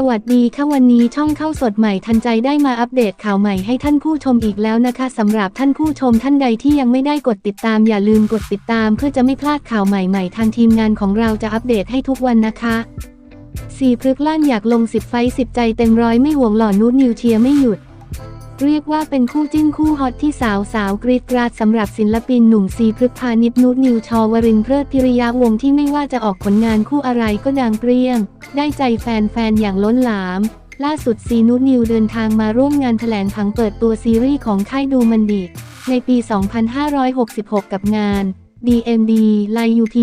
สวัสดีค่ะวันนี้ช่องเข้าสดใหม่ทันใจได้มาอัปเดตข่าวใหม่ให้ท่านผู้ชมอีกแล้วนะคะสำหรับท่านผู้ชมท่านใดที่ยังไม่ได้กดติดตามอย่าลืมกดติดตามเพื่อจะไม่พลาดข่าวใหม่ๆ ทางทีมงานของเราจะอัปเดตให้ทุกวันนะคะสี่พฤกษ์ลั่นอยากลงสิบไฟสิบใจเต็มร้อยไม่ห่วงหล่อนูดนิวเชียไม่หยุด เรียกว่าเป็นคู่จิ้นคู่ฮอตที่สาวสาวกรีดกราดสำหรับศิลปินหนุ่มซีพฤกษ์พาณิชนุชนิวชอวรินเพลิดพิริยาวงที่ไม่ว่าจะออกผลงานคู่อะไรก็ดังเปรี้ยง ได้ใจแฟนๆ อย่างล้นหลาม ล่าสุดซีนุชนิวเดินทางมาร่วมงานแถลงผังเปิดตัวซีรีส์ของค่ายดูมันดิในปี 2566 กับงาน DMD l i UP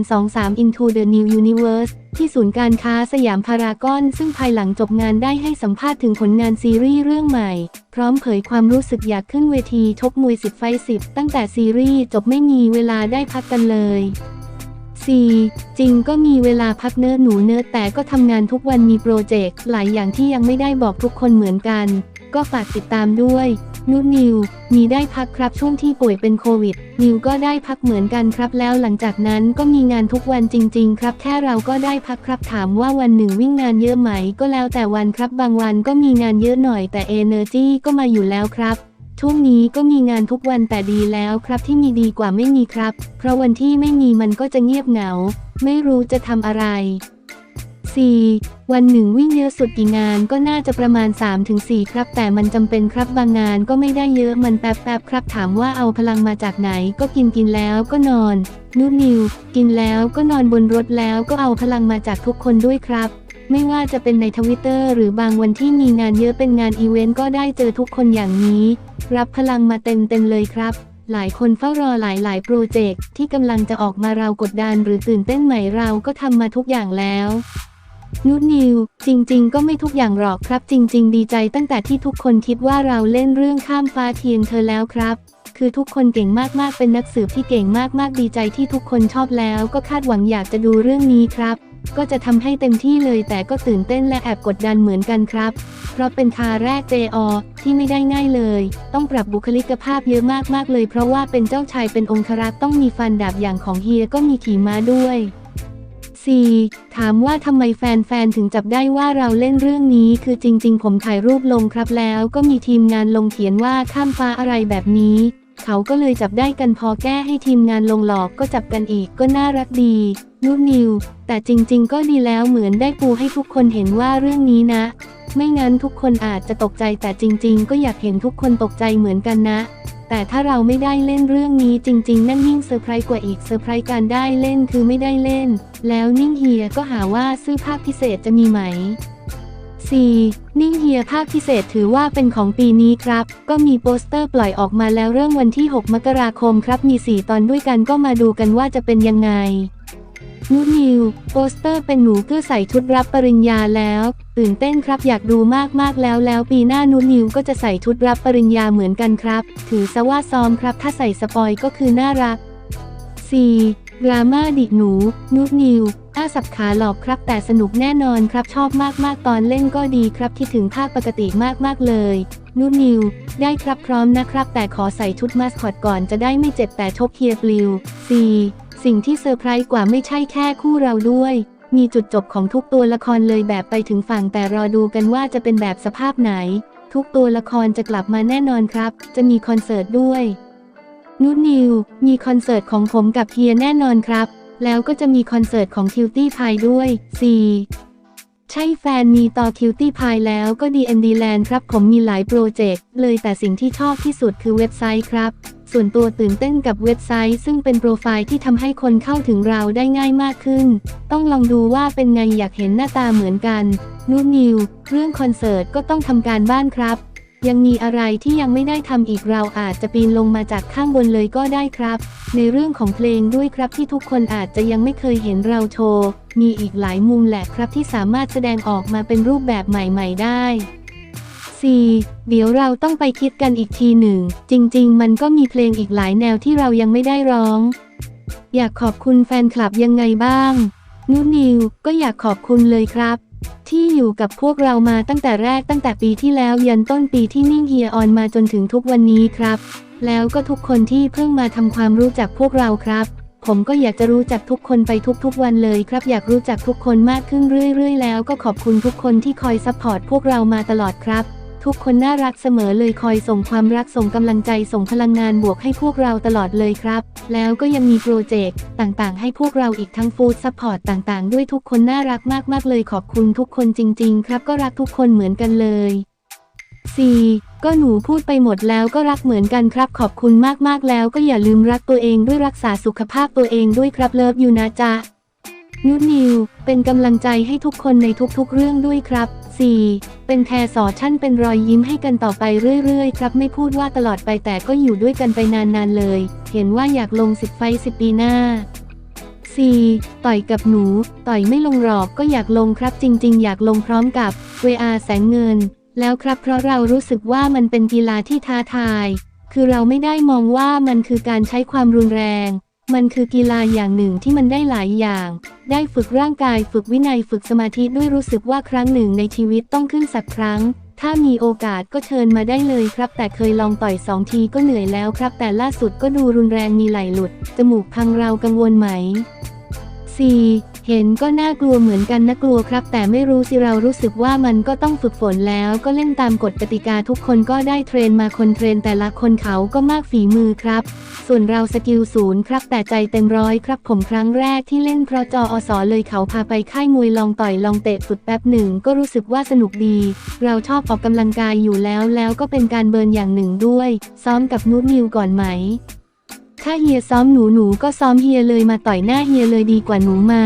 2023 Into the New Universe ที่ศูนย์การค้าสยามพารากอน ซึ่งภายหลังจบงานได้ให้สัมภาษณ์ถึงผลงานซีรีส์เรื่องใหม่ พร้อมเผยความรู้สึกอยากขึ้นเวทีชกมวยสิบไฟสิบตั้งแต่ซีรีส์จบไม่มีเวลาได้พักกันเลย 4. จริงก็มีเวลาพักเนิร์ดหนูเนิร์ดแต่ก็ทำงานทุกวันมีโปรเจกต์หลายอย่างที่ยังไม่ได้บอกทุกคนเหมือนกัน ก็ฝากติดตามด้วย นุชนิว มีได้พักครับช่วงที่ป่วยเป็นโควิด นิวก็ได้พักเหมือนกันครับแล้วหลังจากนั้นก็มีงานทุกวันจริง ๆ ครับแค่เราก็ได้พักครับถามว่าวันหนึ่งวิ่งงานเยอะไหม ก็แล้วแต่วันครับบางวันก็มีงานเยอะหน่อยแต่เอเนอร์จีก็มาอยู่แล้วครับช่วงนี้ก็มีงานทุกวันแต่ดีแล้วครับที่มีดีกว่าไม่มีครับ เพราะวันที่ไม่มีมันก็จะเงียบเหงา ไม่รู้จะทำอะไร 4. วันหนึ่งวิ่งเยอะสุดกี่งานก็น่าจะประมาณ 3-4 ครับ แต่มันจำเป็นครับบางงานก็ไม่ได้เยอะมันแป๊บๆครับถามว่าเอาพลังมาจากไหนก็กินกินแล้วก็นอนนูนิว กินแล้วก็นอนบนรถแล้วก็เอาพลังมาจากทุกคนด้วยครับ ไม่ว่าจะเป็นในทวิตเตอร์หรือบางวันที่มีงานเยอะเป็นงานอีเวนต์ก็ได้เจอทุกคนอย่างนี้ รับพลังมาเต็มเต็มเลยครับหลายคนเฝ้ารอหลายๆโปรเจกต์ที่กำลังจะออกมาเรากดดันหรือตื่นเต้นไหม่เราก็ทำมาทุกอย่างแล้ว นุดนิว จริง ๆ ก็ไม่ทุกอย่างหรอกครับ จริง ๆ ดีใจตั้งแต่ที่ทุกคนคิดว่าเราเล่นเรื่องข้ามฟ้าเทียนเธอแล้วครับ คือทุกคนเก่งมากๆเป็นนักสืบที่เก่งมากๆดีใจที่ทุกคนชอบแล้ว ก็คาดหวังอยากจะดูเรื่องนี้ครับ ก็จะทำให้เต็มที่เลยแต่ก็ตื่นเต้นและแอบกดดันเหมือนกันครับ เพราะเป็นคาแรกเจอที่ไม่ได้ง่ายเลย ต้องปรับบุคลิกภาพเยอะมากๆเลย เพราะว่าเป็นเจ้าชายเป็นองครักษ์ต้องมีฟันดาบอย่างของเฮียก็มีขี่ม้าด้วย 4. ถามว่าทำไมแฟนๆ ถึงจับได้ว่าเราเล่นเรื่องนี้ คือจริง ๆ ผมถ่ายรูปลงครับแล้ว ก็มีทีมงานลงเขียนว่าข้ามฟ้าอะไรแบบนี้ เขาก็เลยจับได้กันพอแก้ให้ทีมงานลงหลอกก็จับกันอีกก็น่ารักดีนูนิว แต่จริง ๆ ก็ดีแล้วเหมือนได้ปูให้ทุกคนเห็นว่าเรื่องนี้นะ ไม่งั้นทุกคนอาจจะตกใจแต่จริง ๆ ก็อยากเห็นทุกคนตกใจเหมือนกันนะ แต่ถ้าเราไม่ได้เล่นเรื่องนี้จริง ๆ นั่นยิ่งเซอร์ไพรส์กว่าอีกเซอร์ไพรส์การได้เล่นคือไม่ได้เล่น แล้วนิ่งเฮียก็หาว่าซื้อภาคพิเศษจะมีไหม 4. นิ่งเฮียภาคพิเศษถือว่าเป็นของปีนี้ครับ ก็มีโปสเตอร์ปล่อยออกมาแล้วเรื่องวันที่ 6 มกราคมครับมี 4 ตอนด้วยกันก็มาดูกันว่าจะเป็นยังไงนูนิว โปสเตอร์เป็นหนูเพื่อใส่ชุดรับปริญญาแล้ว ตื่นเต้นครับอยากดูมากๆแล้วแล้วปีหน้านูนิวก็จะใส่ชุดรับปริญญาเหมือนกันครับ ถือซะว่าซ้อมครับถ้าใส่สปอยก็คือน่ารัก 4. ดราม่าดิกหนูนูนิวอ้าสับขาหลอกครับ แต่สนุกแน่นอนครับชอบมากๆตอนเล่นก็ดีครับคิดถึงภาคปกติมากๆเลยนูนิว ได้ครับพร้อมนะครับ แต่ขอใส่ชุดมาสคอตก่อนจะได้ไม่เจ็บแต่ชกเฮียปลิว 4. สิ่งที่เซอร์ไพรส์กว่าไม่ใช่แค่คู่เราด้วย มีจุดจบของทุกตัวละครเลยแบบไปถึงฝั่งแต่รอดูกันว่าจะเป็นแบบสภาพไหน ทุกตัวละครจะกลับมาแน่นอนครับ จะมีคอนเสิร์ตด้วย นูนิว มีคอนเสิร์ตของผมกับเฮียแน่นอนครับ แล้วก็จะมีคอนเสิร์ตของคิวตี้พายด้วย 4. ใช่แฟนมีต่อคิวตี้พายแล้วก็ DMD Land ครับ ผมมีหลายโปรเจกต์ เลยแต่สิ่งที่ชอบที่สุดคือเว็บไซต์ครับ ส่วนตัวตื่นเต้นกับเว็บไซต์ ซึ่งเป็นโปรไฟล์ที่ทำให้คนเข้าถึงเราได้ง่ายมากขึ้น ต้องลองดูว่าเป็นไงอยากเห็นหน้าตาเหมือนกันนูนิว เรื่องคอนเสิร์ตก็ต้องทำการบ้านครับ ยังมีอะไรที่ยังไม่ได้ทำอีกเราอาจจะปีนลงมาจากข้างบนเลยก็ได้ครับ ในเรื่องของเพลงด้วยครับที่ทุกคนอาจจะยังไม่เคยเห็นเราโชว์ มีอีกหลายมุมแหละครับที่สามารถแสดงออกมาเป็นรูปแบบใหม่ ๆ ได้ 4. เดี๋ยวเราต้องไปคิดกันอีกทีหนึ่ง จริง ๆ มันก็มีเพลงอีกหลายแนวที่เรายังไม่ได้ร้อง อยากขอบคุณแฟนคลับยังไงบ้างนูนิวก็อยากขอบคุณเลยครับ ที่อยู่กับพวกเรามาตั้งแต่แรกตั้งแต่ปีที่แล้วยันต้นปีที่นิ่งเฮียออนมาจนถึงทุกวันนี้ครับ แล้วก็ทุกคนที่เพิ่งมาทำความรู้จักพวกเราครับ ผมก็อยากจะรู้จักทุกคนไปทุกๆวันเลยครับ อยากรู้จักทุกคนมากขึ้นเรื่อย ๆ แล้วก็ขอบคุณทุกคนที่คอยซัพพอร์ตพวกเรามาตลอดครับ ทุกคนน่ารักเสมอเลยคอยส่งความรักส่งกำลังใจส่งพลังงานบวกให้พวกเราตลอดเลยครับ แล้วก็ยังมีโปรเจกต์ต่างๆ ให้พวกเราอีกทั้งฟู้ดซัพพอร์ตต่างๆ ด้วยทุกคนน่ารักมากๆเลยขอบคุณทุกคนจริง ๆ ครับก็รักทุกคนเหมือนกันเลย 4. ก็หนูพูดไปหมดแล้วก็รักเหมือนกันครับ ขอบคุณมากๆแล้วก็อย่าลืมรักตัวเองด้วยรักษาสุขภาพตัวเองด้วยครับเลิฟยูนะจ๊ะนุชนิว เป็นกำลังใจให้ทุกคนในทุกๆเรื่องด้วยครับ 4. เป็นแพรสอชั่นเป็นรอยยิ้มให้กันต่อไปเรื่อยๆ ครับไม่พูดว่าตลอดไปแต่ก็อยู่ด้วยกันไปนานๆเลย เห็นว่าอยากลงสิบไฟสิบปีหน้า 4. ต่อยกับหนู ต่อยไม่ลงหรอกก็อยากลงครับจริงๆ อยากลงพร้อมกับเวอาแสงเงิน แล้วครับเพราะเรารู้สึกว่ามันเป็นกีฬาที่ท้าทาย คือเราไม่ได้มองว่ามันคือการใช้ความรุนแรง มันคือกีฬาอย่างหนึ่งที่มันได้หลายอย่าง ได้ฝึกร่างกายฝึกวินัยฝึกสมาธิด้วยรู้สึกว่าครั้งหนึ่งในชีวิตต้องขึ้นสักครั้ง ถ้ามีโอกาสก็เชิญมาได้เลยครับ แต่เคยลองต่อยสองทีก็เหนื่อยแล้วครับ แต่ล่าสุดก็ดูรุนแรงมีไหลหลุด จมูกพังเรากังวลไหม 4. เห็นก็น่ากลัวเหมือนกันนะกลัวครับ แต่ไม่รู้สิเรารู้สึกว่ามันก็ต้องฝึกฝนแล้ว ก็เล่นตามกฎกติกาทุกคนก็ได้เทรนมาคนเทรนแต่ละคนเขาก็มากฝีมือครับ ส่วนเราสกิลศูนย์ครับ แต่ใจเต็มร้อยครับ ผมครั้งแรกที่เล่นเพราะจออสอเลยเขาพาไปค่ายมวยลองต่อยลองเตะฝึกแป๊บหนึ่งก็รู้สึกว่าสนุกดี เราชอบออกกำลังกายอยู่แล้วแล้วก็เป็นการเบิร์นอย่างหนึ่งด้วย ซ้อมกับนูตนิวก่อนไหม ถ้าเฮียซ้อมหนูหนูก็ซ้อมเฮียเลยมาต่อยหน้าเฮียเลยดีกว่าหนูมา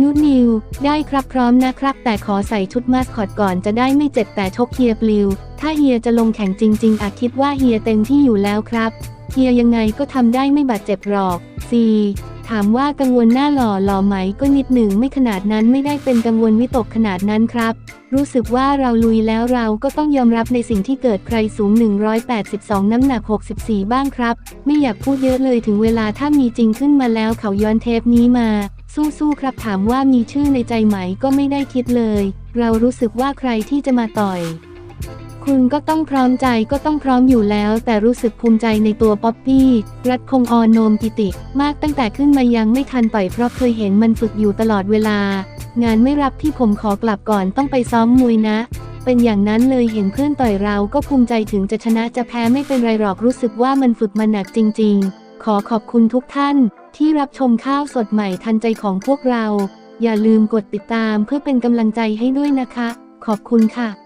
นูดนิว ได้ครับพร้อมนะครับ แต่ขอใส่ชุดมาสคอตก่อนจะได้ไม่เจ็บแต่ชกเฮียปลิว ถ้าเฮียจะลงแข่งจริง ๆอาจคิดว่าเฮียเต็มที่อยู่แล้วครับ เฮียยังไงก็ทำได้ไม่บาดเจ็บหรอก 4. ถามว่ากังวลหน้าหล่อหล่อไหมก็นิดหนึ่งไม่ขนาดนั้นไม่ได้เป็นกังวลวิตกขนาดนั้นครับ รู้สึกว่าเราลุยแล้วเราก็ต้องยอมรับในสิ่งที่เกิดใครสูง 182 น้ำหนัก 64 บ้างครับ ไม่อยากพูดเยอะเลยถึงเวลาถ้ามีจริงขึ้นมาแล้วเขาย้อนเทปนี้มา สู้ๆครับถามว่ามีชื่อในใจไหมก็ไม่ได้คิดเลย เรารู้สึกว่าใครที่จะมาต่อย คุณก็ต้องพร้อมใจก็ต้องพร้อมอยู่แล้ว แต่รู้สึกภูมิใจในตัวป๊อปปี้ รัฐคงออนโนมกิติ มากตั้งแต่ขึ้นมายังไม่ทันต่อยเพราะเคยเห็นมันฝึกอยู่ตลอดเวลา งานไม่รับที่ผมขอกลับก่อนต้องไปซ้อมมวยนะ เป็นอย่างนั้นเลยเห็นเพื่อนต่อยเราก็ภูมิใจถึงจะชนะจะแพ้ไม่เป็นไรหรอกรู้สึกว่ามันฝึกมาหนักจริง ๆ ขอขอบคุณทุกท่าน ที่รับชมข้าวสดใหม่ทันใจของพวกเรา อย่าลืมกดติดตามเพื่อเป็นกำลังใจให้ด้วยนะคะ ขอบคุณค่ะ